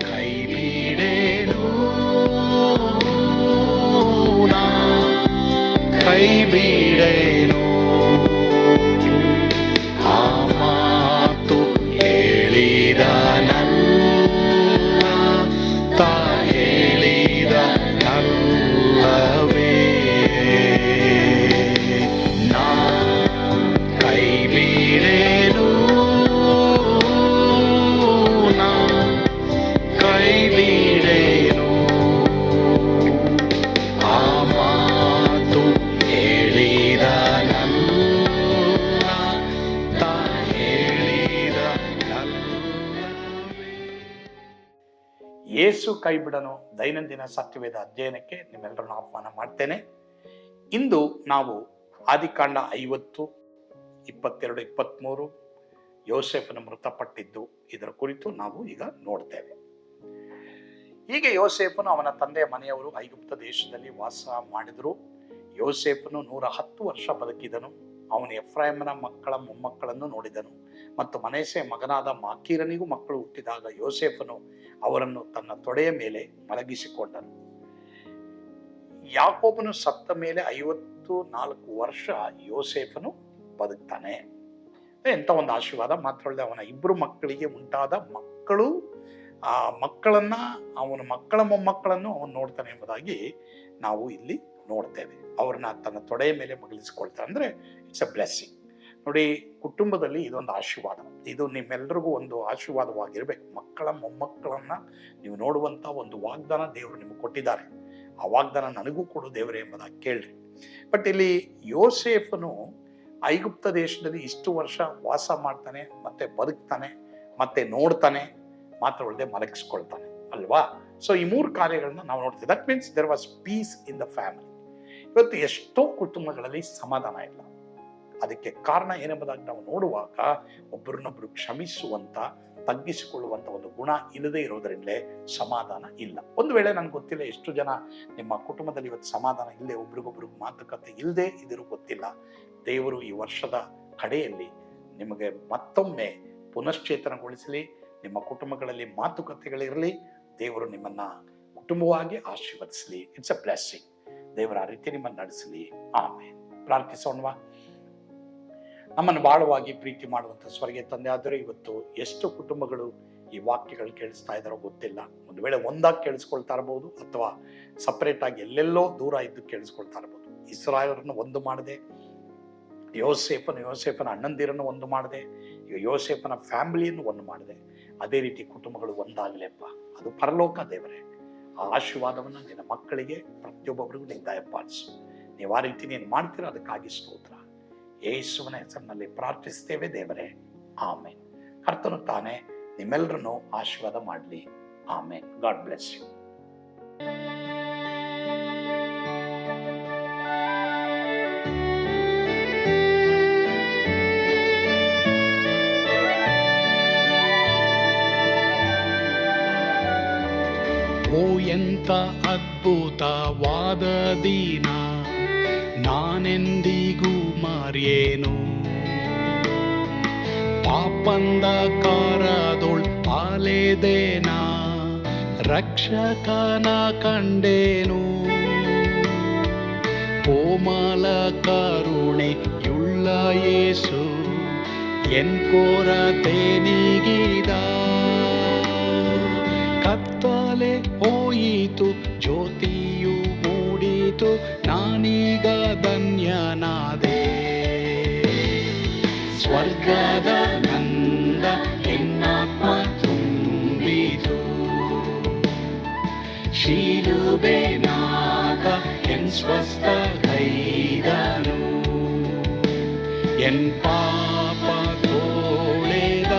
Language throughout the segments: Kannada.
ಕೈ ಬಿಡೇನು ಕೈ ಬಿಡೇನು ಆ ಮಾತು ಹೇಳಿದ ಯೇಸು ಕೈಬಿಡನು ದೈನಂದಿನ ಸತ್ಯವೇದ ಅಧ್ಯಯನಕ್ಕೆ ನಿಮ್ಮೆಲ್ಲರನ್ನು ಆಹ್ವಾನ ಮಾಡ್ತೇನೆ. ಇಂದು ನಾವು ಆದಿಕಾಂಡ ಐವತ್ತು, ಇಪ್ಪತ್ತೆರಡು, ಇಪ್ಪತ್ತ್ಮೂರು ಯೋಸೆಫನ ಮೃತಪಟ್ಟಿದ್ದು ಇದರ ಕುರಿತು ನಾವು ಈಗ ನೋಡ್ತೇವೆ. ಹೀಗೆ ಯೋಸೇಫನು ಅವನ ತಂದೆ ಮನೆಯವರು ಐಗುಪ್ತ ದೇಶದಲ್ಲಿ ವಾಸ ಮಾಡಿದರು. ಯೋಸೇಫನು ನೂರ ಹತ್ತು ವರ್ಷ ಬದುಕಿದನು. ಅವನು ಎಫ್ರಾಯಮನ ಮಕ್ಕಳ ಮೊಮ್ಮಕ್ಕಳನ್ನು ನೋಡಿದನು. ಮತ್ತು ಮನೇಸೆ ಮಗನಾದ ಮಾಕೀರನಿಗೂ ಮಕ್ಕಳು ಹುಟ್ಟಿದಾಗ ಯೋಸೇಫನು ಅವರನ್ನು ತನ್ನ ತೊಡೆಯ ಮೇಲೆ ಮಲಗಿಸಿಕೊಂಡನು. ಯಾಕೋಬನು ಸತ್ತ ಮೇಲೆ ಐವತ್ತು ನಾಲ್ಕು ವರ್ಷ ಯೋಸೇಫನು ಬದುಕ್ತಾನೆ. ಎಂಥ ಒಂದು ಆಶೀರ್ವಾದ ಮಾತ್ರ ಅವನ ಇಬ್ಬರು ಮಕ್ಕಳಿಗೆ ಉಂಟಾದ ಮಕ್ಕಳು, ಆ ಮಕ್ಕಳನ್ನ, ಅವನ ಮಕ್ಕಳ ಮೊಮ್ಮಕ್ಕಳನ್ನು ಅವನು ನೋಡ್ತಾನೆ ಎಂಬುದಾಗಿ ನಾವು ಇಲ್ಲಿ ನೋಡ್ತೇವೆ. ಅವ್ರನ್ನ ತನ್ನ ತೊಡೆಯ ಮೇಲೆ ಮಗಳಿಸ್ಕೊಳ್ತಾನೆ ಅಂದ್ರೆ ಇಟ್ಸ್ ಅ ಬ್ಲೆಸ್ಸಿಂಗ್ ನೋಡಿ, ಕುಟುಂಬದಲ್ಲಿ ಇದೊಂದು ಆಶೀರ್ವಾದ. ಇದು ನಿಮ್ಮೆಲ್ಲರಿಗೂ ಒಂದು ಆಶೀರ್ವಾದವಾಗಿರ್ಬೇಕು. ಮಕ್ಕಳ ಮೊಮ್ಮಕ್ಕಳನ್ನ ನೀವು ನೋಡುವಂತ ಒಂದು ವಾಗ್ದಾನ ದೇವರು ನಿಮಗೆ ಕೊಟ್ಟಿದ್ದಾರೆ. ಆ ವಾಗ್ದಾನ ನನಗೂ ಕೊಡು ದೇವರೇ ಎಂಬುದಾಗಿ ಕೇಳ್ರಿ. ಬಟ್ ಇಲ್ಲಿ ಯೋಸೇಫನು ಐಗುಪ್ತ ದೇಶದಲ್ಲಿ ಇಷ್ಟು ವರ್ಷ ವಾಸ ಮಾಡ್ತಾನೆ, ಮತ್ತೆ ಬದುಕ್ತಾನೆ, ಮತ್ತೆ ನೋಡ್ತಾನೆ ಮಾತ್ರವಲ್ಲದೆ ಮಲಗಿಸ್ಕೊಳ್ತಾನೆ, ಅಲ್ವಾ? ಸೊ ಈ ಮೂರು ಕಾರ್ಯಗಳನ್ನ ನಾವು ನೋಡ್ತೀವಿ. That means there was peace in the family ಇವತ್ತು ಎಷ್ಟೋ ಕುಟುಂಬಗಳಲ್ಲಿ ಸಮಾಧಾನ ಇಲ್ಲ. ಅದಕ್ಕೆ ಕಾರಣ ಏನೆಂಬುದಾಗಿ ನಾವು ನೋಡುವಾಗ ಒಬ್ಬರನ್ನೊಬ್ಬರು ಕ್ಷಮಿಸುವಂತ, ತಗ್ಗಿಸಿಕೊಳ್ಳುವಂತ ಒಂದು ಗುಣ ಇಲ್ಲದೇ ಇರೋದರಿಂದಲೇ ಸಮಾಧಾನ ಇಲ್ಲ. ಒಂದು ವೇಳೆ ನನ್ಗೆ ಗೊತ್ತಿಲ್ಲ ಎಷ್ಟು ಜನ ನಿಮ್ಮ ಕುಟುಂಬದಲ್ಲಿ ಇವತ್ತು ಸಮಾಧಾನ ಇಲ್ಲದೆ ಒಬ್ರಿಗೊಬ್ರಿಗೆ ಮಾತುಕತೆ ಇಲ್ಲದೆ ಇದ್ರೂ ಗೊತ್ತಿಲ್ಲ. ದೇವರು ಈ ವರ್ಷದ ಕಡೆಯಲ್ಲಿ ನಿಮಗೆ ಮತ್ತೊಮ್ಮೆ ಪುನಶ್ಚೇತನಗೊಳಿಸಲಿ, ನಿಮ್ಮ ಕುಟುಂಬಗಳಲ್ಲಿ ಮಾತುಕತೆಗಳಿರಲಿ, ದೇವರು ನಿಮ್ಮನ್ನ ಕುಟುಂಬವಾಗಿ ಆಶೀರ್ವದಿಸಲಿ. ಇಟ್ಸ್ ಅ ಬ್ಲೆಸ್ಸಿಂಗ್ ದೇವರ ಆ ರೀತಿ ನಿಮ್ಮನ್ನು ನಡೆಸಲಿ. ಆಮೇಲೆ ಪ್ರಾರ್ಥಿಸೋಣವಾ? ನಮ್ಮನ್ನು ಬಾಳವಾಗಿ ಪ್ರೀತಿ ಮಾಡುವಂಥ ಸ್ವರ್ಗೆ ತಂದೆ ಆದರೆ ಇವತ್ತು ಎಷ್ಟು ಕುಟುಂಬಗಳು ಈ ವಾಕ್ಯಗಳು ಕೇಳಿಸ್ತಾ ಇದ್ದಾರೋ ಗೊತ್ತಿಲ್ಲ. ಒಂದು ವೇಳೆ ಒಂದಾಗಿ ಕೇಳಿಸ್ಕೊಳ್ತಾ ಇರಬಹುದು ಅಥವಾ ಸಪರೇಟ್ ಆಗಿ ಎಲ್ಲೆಲ್ಲೋ ದೂರ ಇದ್ದು ಕೇಳಿಸ್ಕೊಳ್ತಾ ಇರಬಹುದು ಇಸ್ರಾಯರನ್ನು ಒಂದು ಮಾಡದೆ, ಯೋಸೇಫನ ಯೋಸೇಫನ ಅಣ್ಣಂದಿರನ್ನು ಒಂದು ಮಾಡಿದೆ, ಈಗ ಯೋಸೇಫನ ಫ್ಯಾಮಿಲಿಯನ್ನು ಒಂದು ಮಾಡಿದೆ ಅದೇ ರೀತಿ ಕುಟುಂಬಗಳು ಒಂದಾಗಲೆಪ್ಪ. ಅದು ಪರಲೋಕ ದೇವರೇ. ಆ ಆಶೀರ್ವಾದವನ್ನು ನಿನ್ನ ಮಕ್ಕಳಿಗೆ ಪ್ರತಿಯೊಬ್ಬೊಬ್ಬರಿಗೂ ನೀನು ದಯಪಾಲಿಸು. ನೀವು ಆ ರೀತಿ ನೀನು ಮಾಡ್ತೀರ, ಅದಕ್ಕಾಗಿ ಸ್ತೋತ್ರ. ಯೇಸುವಿನ ಹೆಸರಿನಲ್ಲಿ ಪ್ರಾರ್ಥಿಸ್ತೇವೆ ದೇವರೇ. ಆಮೇನ್. ಕರ್ತನು ತಾನೇ ನಿಮ್ಮೆಲ್ಲರನ್ನು ಆಶೀರ್ವಾದ ಮಾಡಲಿ. ಆಮೇನ್. God bless you. ಎಂತ ಅದ್ಭುತವಾದ ದಿನ. ನಾನೆಂದಿಗೂ ಪಾಪಂದ ಕಾರದೊಳ್ ಅಲೆದೇನ ರಕ್ಷಕನ ಕಂಡೇನು? ಕೋಮಲ ಕರುಣೆಯುಳ್ಳ ಯೇಸು ಎನ್ ಕೊರತೆ ನೀಗಿದ ಕತ್ತಲೆ ಹೋಯಿತು, ಜ್ಯೋತಿಯು ಮೂಡಿತು, ನಾನೀಗ ಧನ್ಯನಾದೆ ಸ್ವರ್ಗದ ನಂದ ಎನ್ನಾತ್ಮ ತುಂಬಿತು. ನಾಗ ಎನ್ ಸ್ವಸ್ಥ ಕೈದನು. ಎನ್ ಪಾಪ ತೋಳೆದ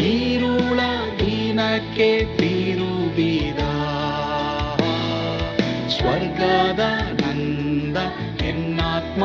ಈರುಳ ದಿನಕ್ಕೆ ತಿರುಬಿದ ಸ್ವರ್ಗದ ನಂದ ಎನ್ನಾತ್ಮ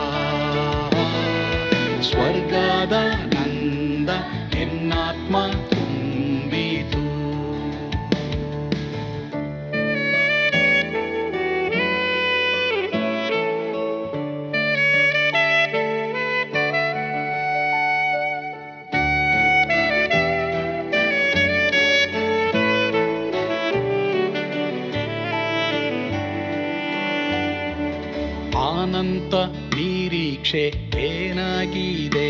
ಸ್ವರ್ಗದ ನಂದ ಎನ್ನಾತ್ಮ ತುಂಬಿತು ಆನಂತ ನಿರೀಕ್ಷೆ ಏನಾಗಿದೆ